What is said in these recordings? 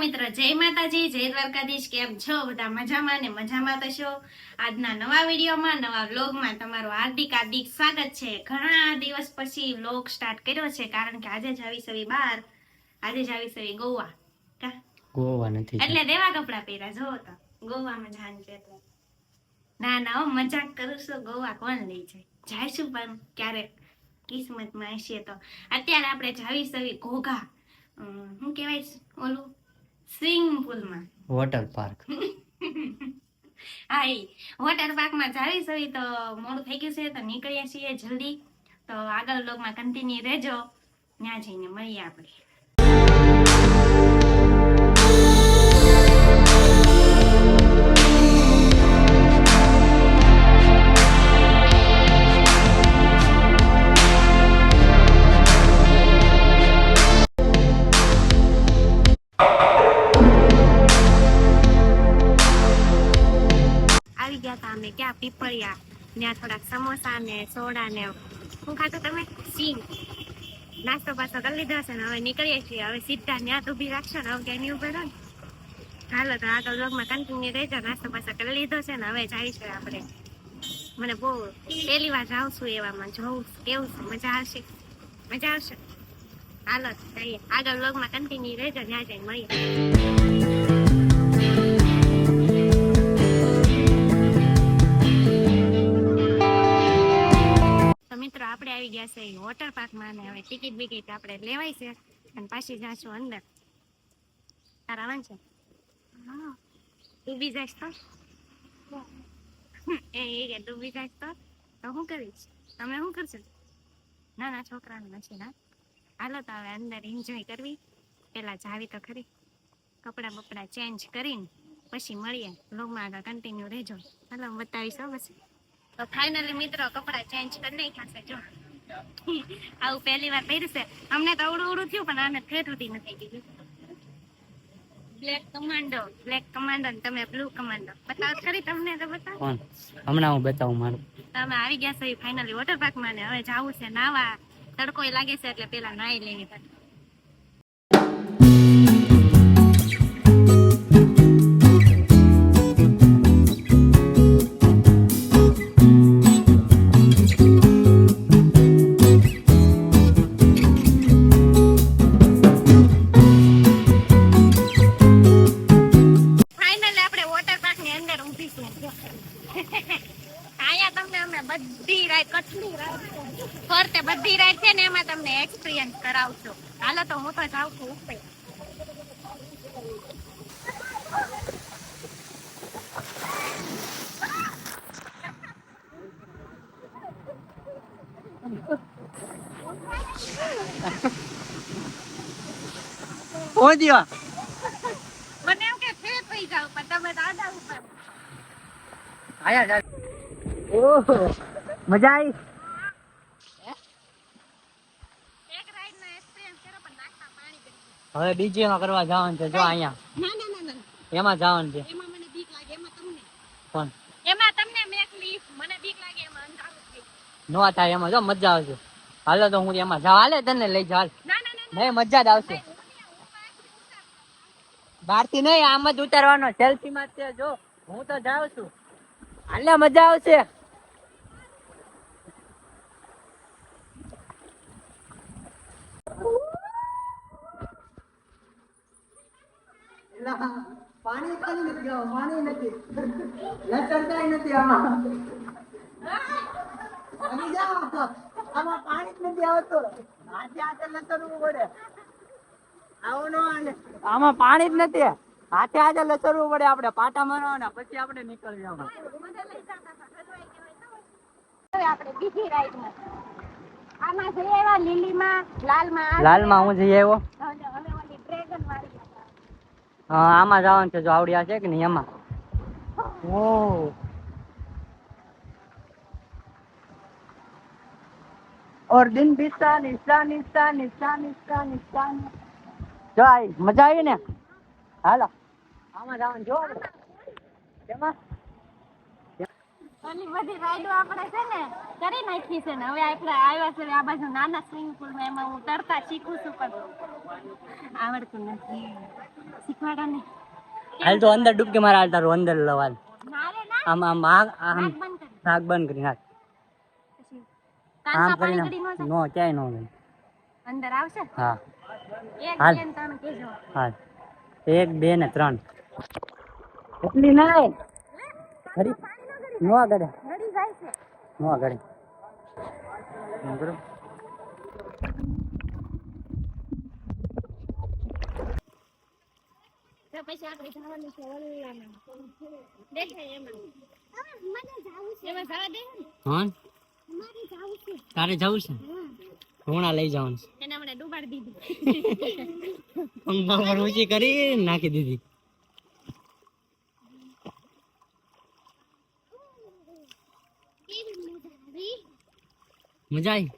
મિત્રો, જય માતાજી, જય દ્વારકાધીશ, કેમ છો? બધા મજામાં ને મજામાં તો છો? આજના નવા વિડીયોમાં, નવા વ્લોગમાં તમારું હાર્દિક હાર્દિક સ્વાગત છે. ઘણા દિવસ પછી વ્લોગ સ્ટાર્ટ કર્યો છે, કારણ કે આજે જ આવી સવી બહાર આજે જ આવી સવી ગોવા. કા? ગોવા નથી એટલે દેવા કપડા પહેર્યા જો તો. ગોવામાં જાન એટલે ના ના હો મજાક કરું છું ગોવા કોણ લઈ જાય? જાઈશું પણ ક્યારેક કિસ્મતમાં હશે તો. અત્યારે આપણે જાવી સવી ઘોઘા શું કહેવાય ઓલું? સ્વિમિંગ પુલમાં. Water park. હા ઈ વોટર પાર્કમાં જાવી સવી તો મોડું થઈ ગયું છે તો નીકળીએ છીએ જલ્દી. તો આગળ લોકમાં કન્ટિન્યુ રહેજો. ત્યાં જઈને મળીએ આપણે. પીપળિયા ત્યાં થોડાક સમોસા ને સોડા ને હું ખાતો તમે સિંગ નાસ્તો પાસ્તો કરી લીધો હશે ને હવે નીકળીએ છીએ હવે સીધા ત્યાં તો ઊભી રાખશો ને હવે ક્યાંય ઉભે રહો હાલો તો આગળ બ્લોગમાં કન્ટિન્યુ રહેજો નાસ્તો પાસ્તો કરી લીધો છે ને હવે જઈશું આપણે મને બહુ પહેલી વાર જાઉં છું એવામાં જોઉં કેવું છે મજા આવશે મજા આવશે હાલો જઈએ આગળ બ્લોગમાં કન્ટિન્યુ રહેજો ત્યાં જઈને મળીએ આપણે આવી ગયા છે વોટર પાર્કમાં અને હવે ટિકિટ બિકિટ આપણે લેવાય છે. અને પાછી જાશું અંદર. તારા આવવાનું છે હા જાય તો? એ એ કે ડૂબી જાય તો? તો શું કરીશ? તમે શું કરશો? નાના છોકરાને નથી ના હાલો તો હવે અંદર એન્જોય કરવી. પહેલાં જાવી તો ખરી. કપડાં બપડા ચેન્જ કરીને પછી મળીએ. લોગમાં આગળ કન્ટિન્યુ રહેજો. હાલો હું બતાવીશ હો પછી તો ફાઇનલી મિત્રો કપડાં ચેન્જ કરી નાખ્યા છે જો. આવું પહેલી વાર પહેર્યું છે. અમને તો અવડું અવડું થયું પણ આને ઠેઠ સુધી નથી ગયું. બ્લેક કમાન્ડો બ્લેક કમાન્ડો ને તમે બ્લુ કમાન્ડો બતાવો ખરી તમને તો બતાવો. હમણાં હું બતાવું મારું. તમે આવી ગયા છો ફાઇનલી વોટર પાર્કમાં ને હવે જવું છે નાવા. તડકો લાગે છે એટલે પેલા નાઈ લેવી પડે. પહોંચ્યો મને એમ કે ફેર થઈ જાવ પણ તમે દાદા ઉપર. આયા ઓહો મજા આવી હવે બીજી એમાં કરવા જવાનું છે જો અહીંયા. એમાં જવાનું છે. એમાં મને બીક લાગે એમાં તમને? કોણ? એમાં તમને મેક મને બીક લાગે એમાં અંધારું થઈ નો થાય એમાં જો મજા આવશે. હાલો તો હું એમાં જાવ હાલે તને લઈ જાવ નહીં મજા જ આવશે. બહારથી નહીં આમ જ ઉતારવાનો. સેલ્ફી માં છે જો હું તો જાઉં છું. હાલે મજા આવશે. પાણી ખાલી નથી આવો, પાણી નથી. લચરતાય નથી આમાં. આમાં પાણી જ નથી આવતું. આજે આગળ લચરવું પડે. આમાં પાણી જ નથી. હાથે હાથે લચરવું પડે આપણે પાટા મારવાના પછી આપણે નીકળી આપણે બીજી રાઈડમાં આમાં જઈ આવ્યા લીલીમાં લાલમાં લાલમાં હું જઈ આવ્યો? હવે હવે ઓલી ડ્રેગન વાળી હતા. હા આમાં જવાનું છે જો આવડ્યા છે કે નહીં એમાં ઓ ઓર દિન બીતા નિશા નિશા નિશા નિશા નિશા. જો આઈ મજા આવી ને? હાલો. આમાં જવાનું જો કેમાં ઓલી બધી રાઈડો આપણે છે ને કરી નાખી છે ને. હવે આપણે આવ્યા છે આ બાજુ નાના સ્વિમિંગ પુલમાં એમાં હું તરતા શીખું છું પણ આવડતું નથી. શીખવાડો ને હાલ તો અંદર ડૂબકી મારા હાલ તારું અંદર લવાલ ના રે આમ આમ આમ આમ નાક બંધ કરી નાક બંધ કરી નાખ આમ કરીને પાણી ગળી ન જાય. નો ક્યાંય નો અંદર આવશે? હા. એક હાલ. બે ને ત્રણ એક બે ને ત્રણ. એટલી નો આગળ. ગળી જાય છે. નો આગળ. પછી આપણે જવાનું છે ઓલામાં દેખાય એમાં. મને જાવું છે. એમાં જવા દે ને. હા મારે જાવું છે. તારે જવું છે? હોણા લઈ જવાનું છે. એને હમણાં ડૂબાડી દીધું. પંખા પર ઊંચી કરી નાખી દીધી. મજા આવી?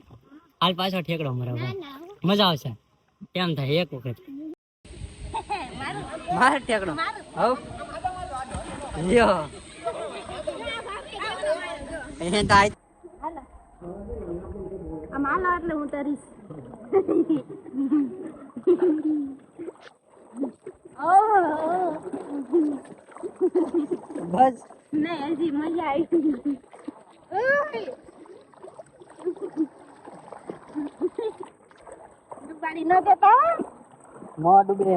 હાલ પાછો ઠેકડો મરે મજા આવશે. કેમ થાય એક વખત? મારે ઠેકડો. હવ લ્યો. એને તો એટલે હું તરીશ બસ. નહીં હજી મજા આવી ડૂબાડી ન દેતા મો ડૂબે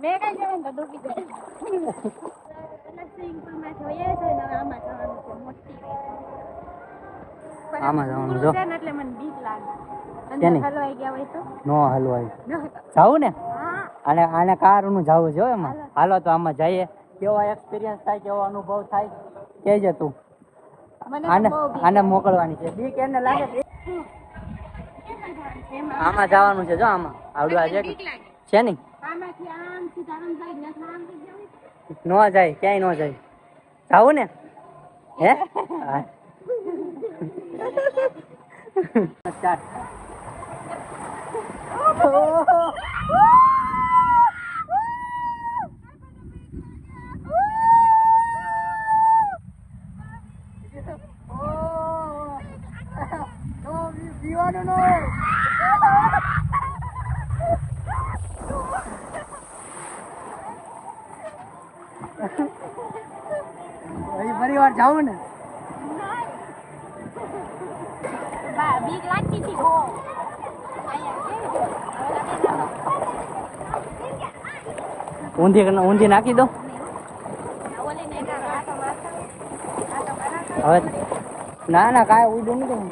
મેં કઈ જવાનું તો ડૂબી જાય સ્વિમિંગ પુલમાં જોઈએ ને આમાં જવાનું છે મોટી આમાં જવાનું જો. એટલે મને બીક લાગે. શેની? હલવાઈ ગયા હોય તો? નો હલવાય જાવું ને? અને આને આને કારનું જવું છે હો એમાં. હાલો. તો આમાં જઈએ. કેવો એક્સપિરિયન્સ થાય કેવો અનુભવ થાય કહેજે તું. આને આને મોકલવાની છે. બીક એને લાગે આમાં જવાનું છે જો આમાં. આવડવા છે છે ને ન જાય ક્યાંય ન જાય. જાવું ને? હે? ફરી વાર જાઉં ને બા બીક લાગતી હતી બહુ અહીંયા ઊંધી ઊંધી નાખી દો. હવે ના ના, કાંઈ ઉડું નહીં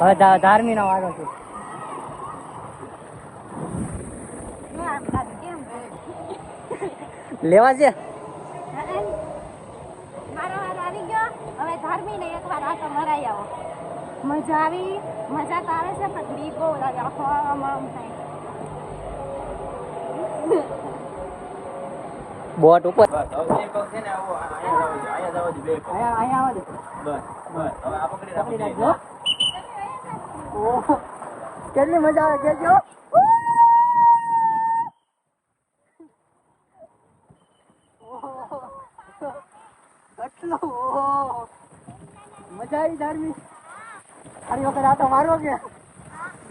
હવે ધાર્મી નો છે. લેવા છે મારો વાર આવી ગયો હવે ધાર્મીને એકવાર આટો મરાઈ આવો મજા આવી. મજા તો આવે છે પણ બીક આમ થાય. બોટ ઉપર. કેટલી મજા આવે કેજો. મજા આવી ધાર્મી ફરી વખત આ તો મારો કે?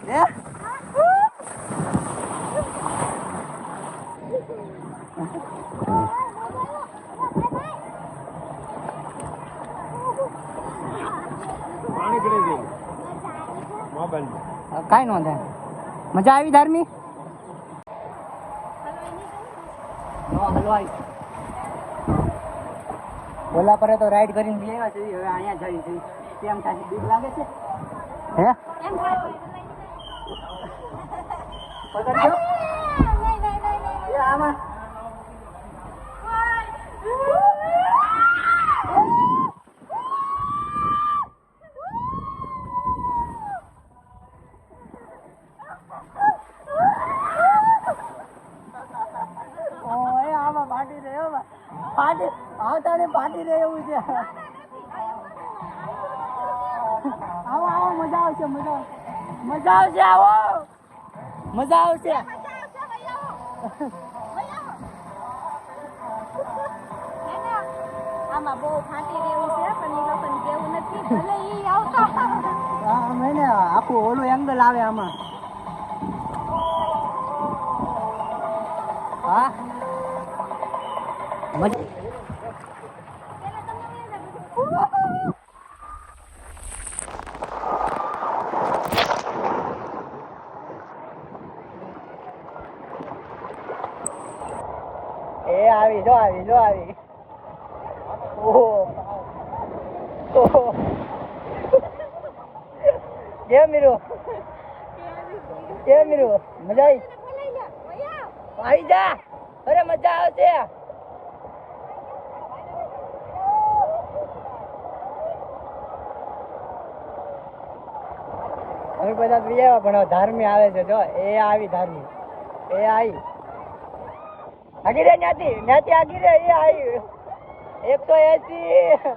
હે? કાંઈ નો થાય. મજા આવી ધાર્મી ઓલા પર તો રાઈડ કરીને બી આવ્યા છે હવે અહીંયા જઈ છે. કેમ થાય બીક લાગે છે હે એ આમાં પાટી આવતા ને પાટી રહે એવું છે. આવો આવો મજા આવશે મજા મજા આવશે આવો. મજા આવશે. આમાં બહુ ફાટી રહેવું છે પણ એ લોકોને કેવું નથી ભલે ઈ આવતા. આમ હે આખું ઓલું એંગલ આવે આમાં. હા? મજા એ આવી, જો આવી જો આવી. ઓહો. ઓહો. કેમ મીરુ? કેમ મીરુ? મજા આવી આવી જા. અરે મજા આવશે. અમે બધા બી આવ્યા, પણ ધાર્મી આવે છે, જો. એ આવી ધાર્મી એ આવી આગી રે ન્યાથી ન્યાથી આગી રે એ આવી એકસો એસી.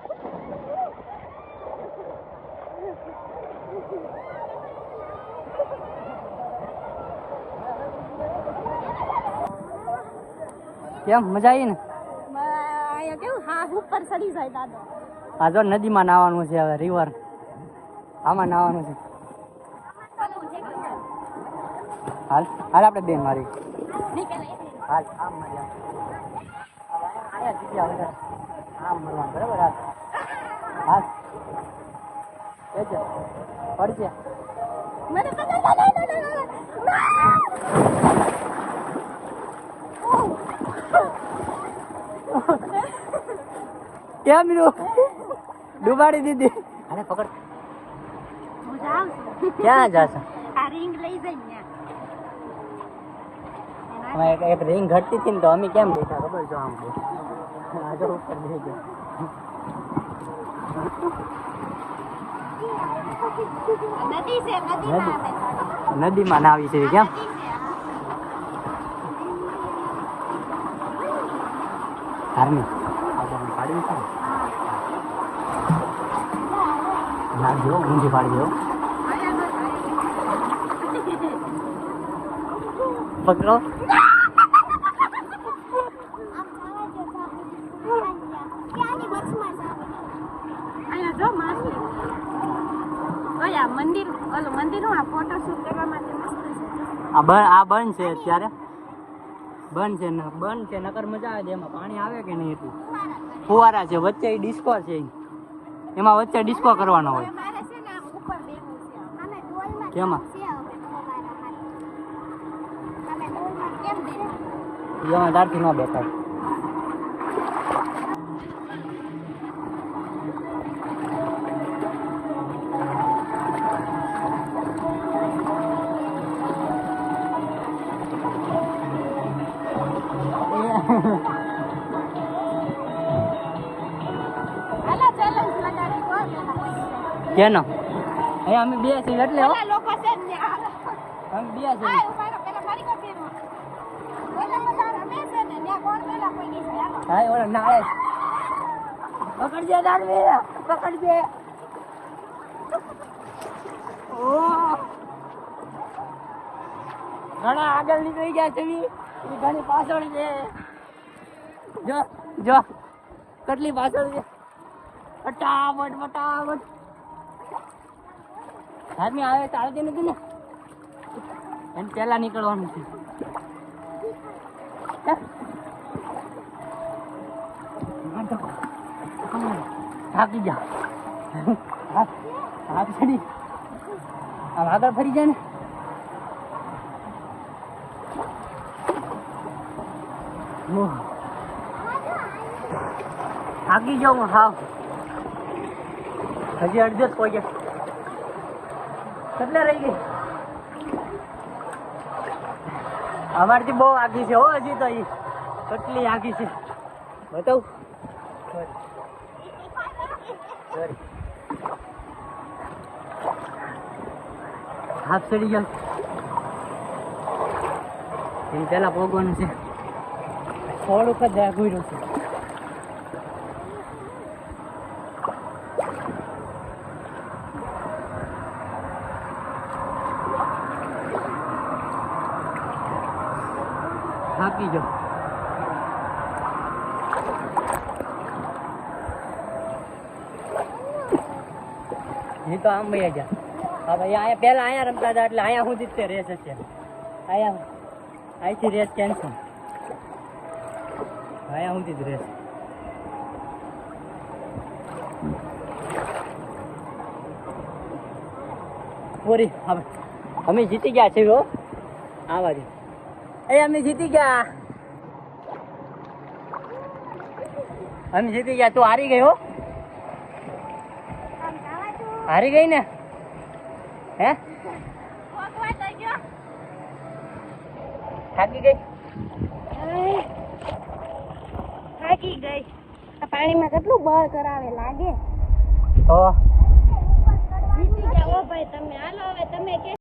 કેમ મજા આવી ને? હા જો નદીમાં નાવાનું છે હવે રિવર આમાં નાવાનું છે. હાલ હાલ આપણે બેન મારી. હાલ આમ મારી અહીંયા જગ્યા. આમ મરવાનું બરાબર? હાલ. હાલ. પડજે મને પકડ કેમ ડુબાડી દીધી. અરે પકડ. મજા આવશે ક્યાં જાશો? આ રિંગ લઈ જઈ ત્યાં અમે એક રિંગ ઘટતી હતી ને તો અમે કેમ બેઠા? ખબર જો આમ આ જો ઉપર બેસી ગયા. નદીમાં નાવી છે કેમ? ધાર્મિક. પાડવી છે ને? ઊંધી પાડી પકડો અહીંયા જો માસી ઓય આ ઓલું આ ફોટોશૂટ કરવા માટે આ બંધ આ બંધ છે અત્યારે. બંધ છે ને બંધ છે નકર મજા આવે છે. એમાં પાણી આવે કે નહીં એટલું? ફુવારા છે વચ્ચે ડિસ્કો છે એમાં વચ્ચે ડિસ્કો કરવાનો હોય. કેમાં? એમાં તારથી ન બેસાય. કેનો? એ અમે બે છીએ એટલે હો. લોકો છે ને અમે બે છીએ. હાય ઊભા રહો પેલા મારી પાસે ફેરવો ઓલા બધા રમે છે ને ત્યાં કોણ પેલા પડી છે હા ઓલા નાળે પકડજે દાનવી પકડજે ઓ. ઘણા આગળ નીકળી ગયા છે ઘણી પાછળ છે. જો જો. કેટલી પાછળ છે? ફટાફટ ફટાફટ. હાથમી આવે ચાલતી નથી ને? એમ પહેલા નીકળવાનું છે. થાકી જા હાથ આમ આગળ ફરી જાય ને? ઓહ. થાકી જાઉં હા. હજી અડધો જ પહોંચ્યા કેટલે રહી ગઈ? અમારથી બહુ આગી છે હો હજી તો કેટલી આગી છે. બતાવું. હાફ ચડી ગયો. પેલા પોગવાનું છે. થોડુંક જ ઘૂર્યું છે. થાકી જો એ તો આમ ભાઈ ગયા. હા ભાઈ અહીંયા પહેલા અહીંયા રમતા હતા એટલે અહીંયા સુધી જ તે રેસ હશે. અહીંયા અહીંથી રેસ કેન્સલ અહીંયા સુધી જ રેસ પૂરી અમે જીતી ગયા છે હો. આ બાજુ એ અમે જીતી ગયા. અમે જીતી ગયા. તું હારી ગયો હો. હારી ગઈ ને? હે? થાકી ગઈ? થાકી ગઈ આ પાણીમાં કેટલું બળ કરાવે લાગે? તો? જીતી ગયા ઓ ભાઈ તમે. હાલો હવે તમે કે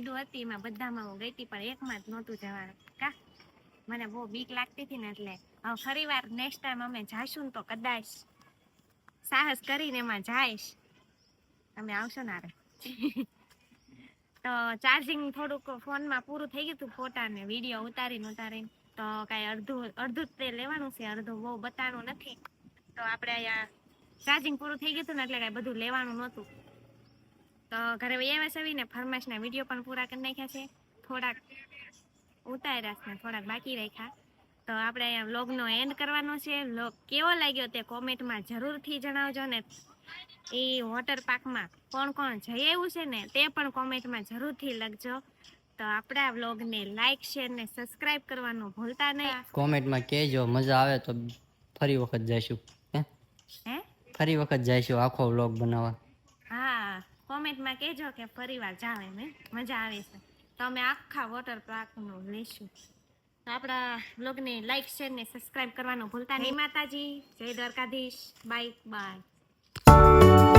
ઘણી હતી, એમાં બધામાં હું ગઈ હતી, પણ એકમાં જ નહોતું જવાનું. કા? મને બહુ બીક લાગતી હતી ને એટલે હવે ફરી વાર નેક્સ્ટ ટાઈમ અમે જાશું તો કદાચ સાહસ કરીને એમાં જઈશ. તમે આવશો ને આરે તો ચાર્જિંગ થોડુંક ફોનમાં પૂરું થઈ ગયું હતું, ફોટા ને વીડિયો ઉતારીને ઉતારીને. તો કાંઈ અડધું અડધું તે લેવાનું છે, અડધું બહુ બતાવવાનું નથી. તો આપણે અહીંયા ચાર્જિંગ પૂરું થઈ ગયું હતું ને એટલે કાંઈ બધું લેવાનું નહોતું. તો ઘરે વૈયા સવીને ફરમાશના વીડિયો પણ પૂરા કરી નાખ્યા છે. થોડાક ઉતાર્યા છે થોડાક બાકી રાખ્યા. તો આપણે અહીંયા વ્લોગનો એન્ડ કરવાનો છે. વ્લોગ કેવો લાગ્યો તે કોમેન્ટમાં જરૂરથી જણાવજો ને. એ વોટર પાર્કમાં કોણ કોણ જઈ આવ્યું છે ને તે પણ કોમેન્ટમાં જરૂરથી લખજો. તો આપણા વ્લોગને લાઇક શેર ને સબસ્ક્રાઇબ કરવાનું ભૂલતા નહીં. કોમેન્ટમાં કહેજો મજા આવે તો ફરી વખત જઈશું. હે? ફરી વખત જઈશું આખો વ્લોગ બનાવવા. કોમેન્ટમાં કહેજો કે ફરીવાર જાવ મેં મજા આવે છે. તો અમે આખા વોટર પાર્કનું લઈશું. તો આપણા બ્લોગને લાઈક શેર ને સબસ્ક્રાઇબ કરવાનું ભૂલતા નહીં, માતાજી. જય દ્વારકાધીશ. Bye bye